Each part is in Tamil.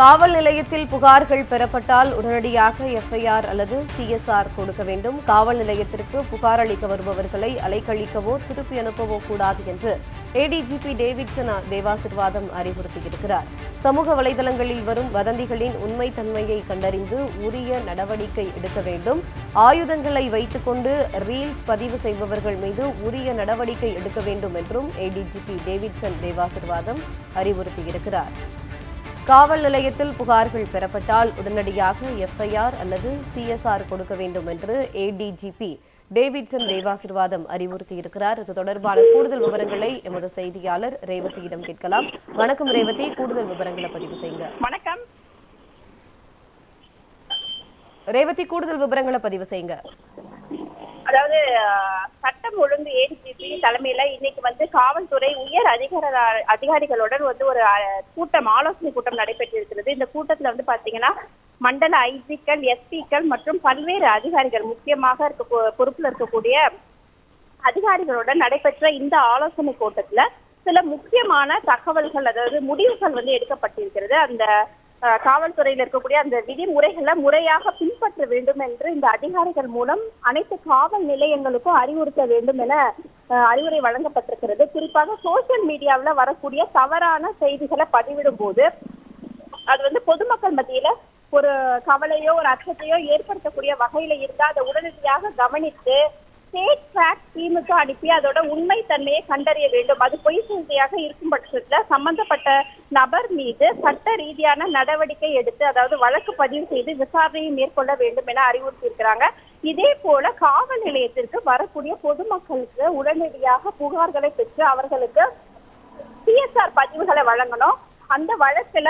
காவல் நிலையத்தில் புகார்கள் பெறப்பட்டால் உடனடியாக எஃப்ஐஆர் அல்லது சிஎஸ்ஆர் கொடுக்க வேண்டும். காவல் நிலையத்திற்கு புகார் அளிக்க வருபவர்களை அலைக்கழிக்கவோ திருப்பி அனுப்பவோ கூடாது என்று ஏடிஜிபி டேவிட்சன் தேவாசிர்வாதம் அறிவுறுத்தியிருக்கிறார். சமூக வலைதளங்களில் வரும் வதந்திகளின் உண்மைத்தன்மையை கண்டறிந்து உரிய நடவடிக்கை எடுக்க வேண்டும். ஆயுதங்களை வைத்துக்கொண்டு ரீல்ஸ் பதிவு செய்பவர்கள் மீது உரிய நடவடிக்கை எடுக்க வேண்டும் என்றும் ஏடிஜிபி டேவிட்சன் தேவாசிர்வாதம் அறிவுறுத்தியிருக்கிறார். காவல் நிலையத்தில் புகார்கள் பெறப்பட்டால் உடனடியாக எஃப்ஐஆர் அல்லது சிஎஸ்ஆர் கொடுக்க வேண்டும் என்று ஏடிஜிபி டேவிட்சன் தேவாசிர்வாதம் அறிவுறுத்தியிருக்கிறார். இது தொடர்பான கூடுதல் விவரங்களை எமது செய்தியாளர் ரேவதியிடம் கேட்கலாம். வணக்கம் ரேவதி கூடுதல் விவரங்களை பதிவு செய்யுங்க. வணக்கம். ரேவதி கூடுதல் விவரங்களை பதிவு செய்யுங்க. அதாவது சட்டம் ஒழுங்கு ஏடிஜிபி தலைமையில இன்னைக்கு வந்து காவல்துறை உயர் அதிகார அதிகாரிகளுடன் வந்து ஒரு கூட்டம் ஆலோசனை கூட்டம் நடைபெற்றிருக்கிறது. இந்த கூட்டத்துல வந்து பாத்தீங்கன்னா மண்டல ஐஜிக்கள் எஸ்பிக்கள் மற்றும் பல்வேறு அதிகாரிகள் முக்கியமாக இருக்க பொறுப்புல இருக்கக்கூடிய அதிகாரிகளுடன் நடைபெற்ற இந்த ஆலோசனை கூட்டத்துல சில முக்கியமான தகவல்கள் அதாவது முடிவுகள் வந்து எடுக்கப்பட்டிருக்கிறது. அந்த காவல்துறையில் இருக்கக்கூடிய அந்த விதிமுறைகளை முறையாக பின்பற்ற வேண்டும் என்று இந்த அதிகாரிகள் மூலம் அனைத்து காவல் நிலையங்களுக்கும் அறிவுறுத்த வேண்டும் என அறிவுரை வழங்கப்பட்டிருக்கிறது. குறிப்பாக சோசியல் மீடியாவில் வரக்கூடிய தவறான செய்திகளை பதிவிடும் போது அது வந்து பொதுமக்கள் மத்தியில ஒரு கவலையோ ஒரு அச்சத்தையோ ஏற்படுத்தக்கூடிய வகையில இருந்தா அதை உடனடியாக கவனித்து ஸ்டேட் ஃபேக்ட் டீமுக்கு அனுப்பி அதோட உண்மை தன்மையை கண்டறிய வேண்டும். அது பொய் செய்தியாக இருக்கும் பட்சத்துல சம்பந்தப்பட்ட நபர் மீது சட்ட ரீதியான நடவடிக்கை எடுத்து அதாவது வழக்கு பதிவு செய்து விசாரணையை மேற்கொள்ள வேண்டும் என அறிவுறுத்தியிருக்கிறாங்க. இதே போல காவல் நிலையத்திற்கு வரக்கூடிய பொதுமக்களுக்கு உடனடியாக புகார்களை பெற்று அவர்களுக்கு சிஎஸ்ஆர் பதிவுகளை வழங்கணும். அந்த வழக்குல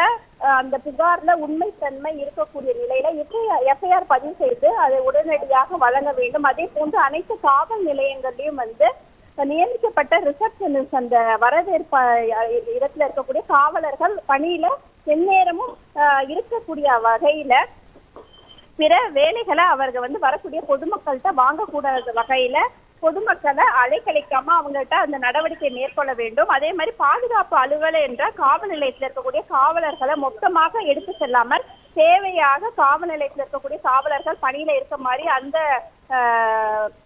அந்த புகார்ல உண்மைத்தன்மை இருக்கக்கூடிய நிலையில எஃப்ஐஆர் பதிவு செய்து அதை உடனடியாக வழங்க வேண்டும். அதே போன்று அனைத்து காவல் நிலையங்கள்லயும் வந்து நியமிக்கப்பட்ட ரிசப்ஷனிஸ்ட் அந்த வரவேற்பு இடத்துல இருக்கக்கூடிய காவலர்கள் பணியில எந்நேரமும் இருக்கக்கூடிய வகையில பிற வேலைகளை அவர்கள் வந்து வரக்கூடிய பொதுமக்கள்கிட்ட வாங்கக்கூடாத வகையில பொதுமக்களை அலைக்கழிக்காம அவங்கள்ட்ட அந்த நடவடிக்கை மேற்கொள்ள வேண்டும். அதே மாதிரி பாதுகாப்பு அலுவலர் என்ற காவல் நிலையத்தில் இருக்கக்கூடிய காவலர்களை மொத்தமாக எடுத்து செல்லாமல் தேவையாக காவல் நிலையத்தில் இருக்கக்கூடிய காவலர்கள் பணியில இருக்க மாதிரி அந்த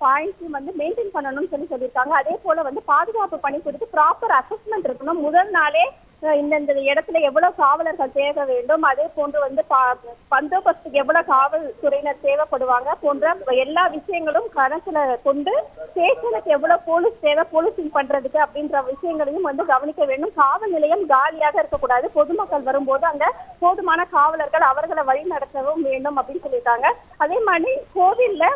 பாயிண்ட்ஸும் வந்து மெயின்டைன் பண்ணணும்னு சொல்லி சொல்லியிருக்காங்க. அதே போல வந்து பாதுகாப்பு பணி குறித்து ப்ராப்பர் அசஸ்மெண்ட் இருக்கணும். முதல் நாளே இந்தந்த இடத்துல எவ்வளவு காவலர்கள் தேவை வேண்டும். அதே போன்று வந்து பா- பந்தோபஸ்துக்கு எவ்வளவு காவல்துறையினர் தேவைப்படுவாங்க போன்ற எல்லா விஷயங்களும் கணக்குல கொண்டு ஸ்டேஷனுக்கு எவ்வளவு போலீஸ் தேவை போலீசிங் பண்றதுக்கு அப்படின்ற விஷயங்களையும் வந்து கவனிக்க வேண்டும். காவல் நிலையம் காலியாக இருக்கக்கூடாது. பொதுமக்கள் வரும்போது அங்க போதுமான காவலர்கள் அவர்களை வழி நடத்தவும் வேண்டும் அப்படின்னு சொல்லியிருக்காங்க. அதே மாதிரி கோவில்ல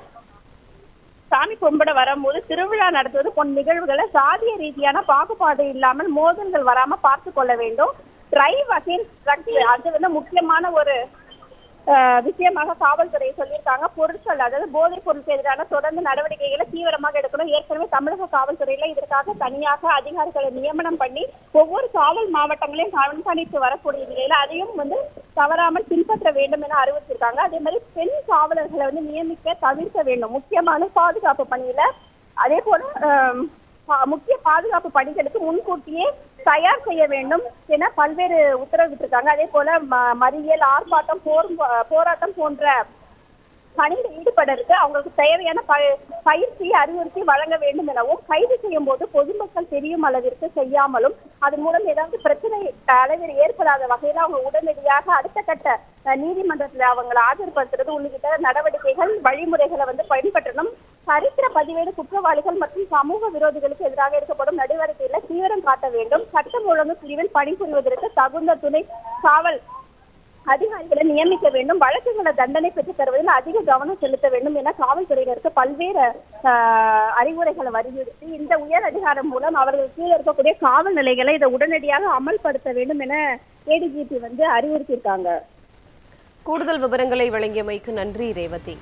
சாமி கும்பிட வரும்போது திருவிழா நடத்துவது போன்ற நிகழ்வுகளை சாதிய ரீதியான பாகுபாடு இல்லாமல் மோதல்கள் வராம பார்த்து கொள்ள வேண்டும். டிரைவ் அகேன்ஸ்ட் ட்ரக் அது வந்து முக்கியமான ஒரு விஷயமாக காவல்துறை சொல்லியிருக்காங்க. பொருட்கள் அதாவது போதைப் பொருளுக்கு எதிரான தொடர்ந்து நடவடிக்கைகளை தீவிரமாக எடுக்கணும். ஏற்கனவே தமிழக காவல்துறையில இதற்காக தனியாக அதிகாரிகளை நியமனம் பண்ணி ஒவ்வொரு காவல் மாவட்டங்களையும் கண்காணித்து வரக்கூடிய நிலையில அதையும் வந்து தவறாமல் பின்பற்ற வேண்டும் என அறிவிச்சிருக்காங்க அதே மாதிரி பெண் காவலர்களை வந்து நியமிக்க தவிர்க்க வேண்டும். முக்கியமான பாதுகாப்பு பணியில அதே போல பா- முக்கிய பாதுகாப்பு பணிகளுக்கு முன்கூட்டியே தயார் செய்ய வேண்டும் என பல்வேறு உத்தரவிட்டிருக்காங்க. அதே போல ம- மறியல் ஆர்ப்பாட்டம் போர் போராட்டம் போன்ற பணியில் ஈடுபடற்கு அவங்களுக்கு தேவையான ப- பயிற்சி அறிவுறுத்தி வழங்க வேண்டும் எனவும் கைது செய்யும் போது பொதுமக்கள் தெரியும் அளவிற்கு செய்யாமலும் அதன் மூலம் ஏதாவது பிரச்சனை அளவில் ஏற்படாத வகையில் அவங்க உடனடியாக அடுத்த கட்ட அஹ், நீதிமன்றத்தில் அவங்களை ஆஜர்படுத்துறது உள்ளிட்ட நடவடிக்கைகள் வழிமுறைகளை வந்து பயன்படுத்தணும் சரித்திர பதிவேடு குற்றவாளிகள் மற்றும் சமூக விரோதிகளுக்கு எதிராக எடுக்கப்படும் நடவடிக்கையில தீவிரம் காட்ட வேண்டும். சட்டம் ஒழுங்கு பிரிவில் பணிபுரிவதற்கு தகுந்த துணை காவல் அதிகாரிகளை நியமிக்க வேண்டும். வழக்குகளை தண்டனை பெற்று தருவதில் அதிக கவனம் செலுத்த வேண்டும் என காவல்துறையினருக்கு பல்வேறு ஆஹ், அறிவுரைகளை வலியுறுத்தி இந்த உயர் அதிகாரம் மூலம் அவர்கள் கீழே இருக்கக்கூடிய காவல் நிலைகளை இதை உடனடியாக அமல்படுத்த வேண்டும் என ஏடிஜிபி வந்து அறிவுறுத்தியிருக்காங்க. கூடுதல் விவரங்களை வழங்கியமைக்கு நன்றி ரேவதி.